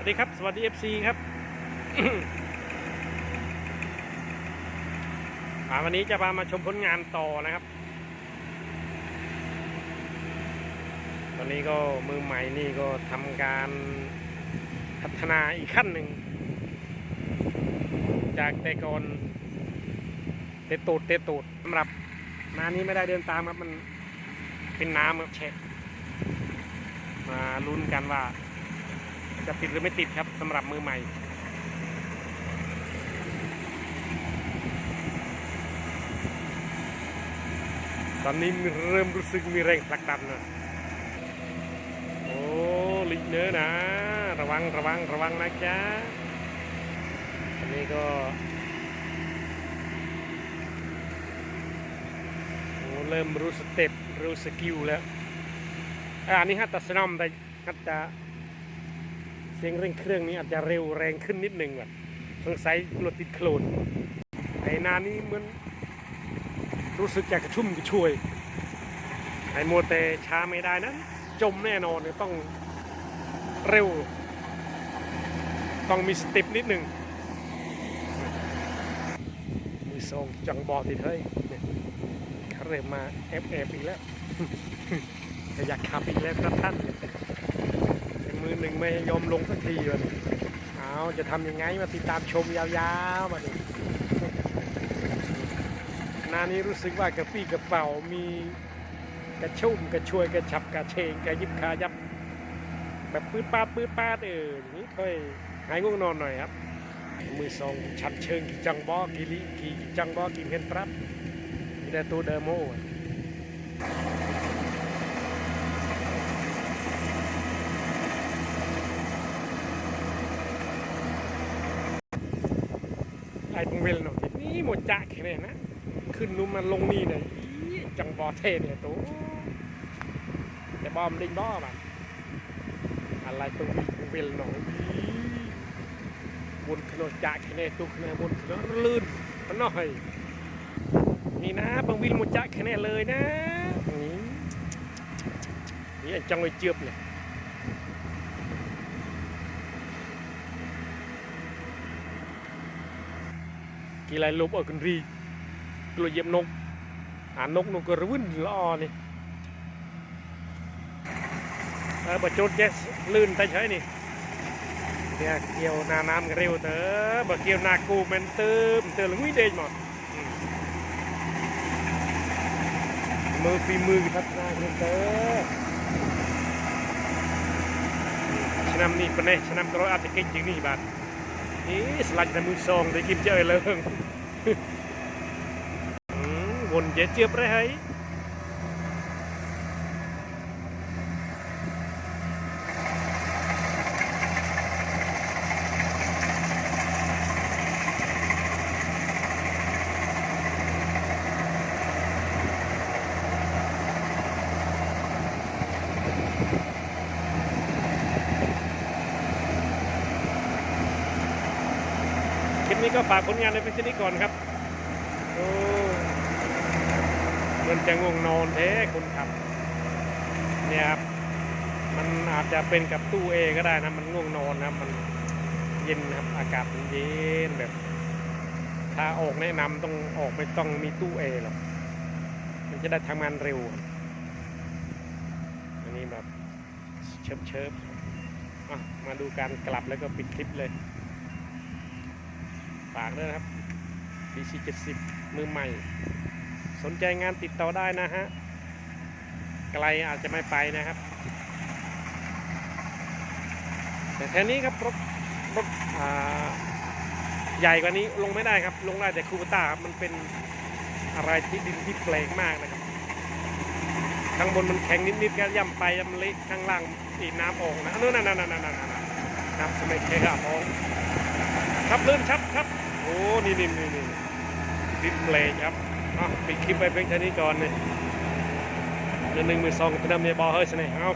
วัสดีครับ สวัสดี FC ครับวันนี้จะพามาชมผลงานต่อนะครับ ตอนนี้ก็มือใหม่นี่ก็ทำการพัฒนาอีกขั้นหนึ่ง จากแต่ก่อนเตะตูดเตะตูดสำหรับนานี้ไม่ได้เดินตามครับ มันเป็นน้ำครับแฉะมาลุ้นกันว่า จะติดหรือไม่ติดครับสำหรับมือใหม่ตอนนี้เริ่มรู้สึกมีแรงผลักดันนะโอ้ลิกเนื้อนะ ระวังระวังระวังนะจ๊ะอันนี้ก็เริ่มรู้สเต็ปรู้สกิลแล้วอันนี้ฮัตตสนอมแต่ฮัตจะ เสียงเร่งเครื่องนี้อาจจะเร็วแรงขึ้นนิดหนึ่งว่ะสงสัยรถติดโคลนไอ้นานี้เหมือนรู้สึกอยากกระชุ่มกระชวยไอ้โมวแต่ช้าไม่ได้นั้นจมแน่นอนต้องเร็ว ต้องมีสติปนิดหนึ่งมีทรงจังบอติดเฮ้ยเนี่ยเขาเริ่มมาแอบแอบอีกแล้วอยากขับอีกแล้วครับท่าน มือหนึ่งไม่ยอมลงสักทีเลยเอาจะทำยังไงมาติดตามชมยาวๆมาดูนานี้รู้สึกว่ากระปี้กระเป๋ามีกระชุ่มกระชวยกระฉับกระเชงกระยิบขายับ แบบปื้ดป้าปื้ดป้าเอออย่างนี้ค่อยหายง่วงนอนหน่อยครับ มือสองชัดเชิงจังบอกีลิกีจังบอกีเงินปรับมีแต่ตัวเดโม อะไอ้พงเวลเนาะนี่หมดจะแค่นี้นะ ขึ้นนู้นมาลงนี่เลยอีจังบอเทเนี่ยตัวแต่บอมดิงบอมันอะไรตัววีพงเวลเนาะอีบนขนมจะแค่นี้ตัวขนาดบนขนมลื่นมันหน่อยนี่นะพงวิลหมดจะแค่นี้เลยนะนี่นี่จังไว้เจือบเนี่ยกี่ไรลบเลย គេឡើងលុបអកនរីលុបយាមនុកអានុកនោះក៏រវឹនល្អនេះអើបើជូតចេះលឿនបន្តិចហើយនេះវាគៀវណាណាមរាវទៅបើគៀវណាគូមែនទៅមិនទៅល្ងីដេកមកមើលពីមើលគេថាណាគ្រឿងទៅឆ្នាំនេះប៉ុណ្ណេះឆ្នាំក្រោយអត់តិចជាងនេះបាទ អេស្លាច់តែមួយសងតែគៀមជើឲ្យលើងវុនជេជៀបរេះហើយ ก็ฝากผลงานในเป็นชนิดก่อนครับโอ้มันจะง่วงนอนแท้คนขับ เนี่ยครับ มันอาจจะเป็นกับตู้เอก็ได้นะมันง่วงนอนนะครับมันเย็นครับอากาศมันเย็นแบบ ถ้าออกแนะนำต้องออกไม่ต้องมีตู้เอหรอกมันจะได้ทำงานเร็ว อันนี้แบบเชิบเชิบมาดูการกลับแล้วก็ปิดคลิปเลย ฝากด้วยนะครับ DC 70มือใหม่ สนใจงานติดต่อได้นะฮะ ไกลอาจจะไม่ไปนะครับ แต่แทนนี้ครับรถรถใหญ่กว่านี้ลงไม่ได้ครับ ลงได้แต่คูปต้าครับมันเป็นอะไรที่ดินที่แปลกมากนะครับ ข้างบนมันแข็งนิดๆก็ย่ำไปย่ำเล็กข้างล่างอีน้ำออกนะนั่นนั่นนั่นนั่นน้ำสมัยเคยมองครับลื่นครับครับ อ้นี่นี่นี่นี่ดิสเพลย์ครับอะปิดคลิปไปเพียงแค่นี้ก่อนเลยเดือนหนึ่งมือสองกระดำเนี่ยบอเฮ้ยสนเอา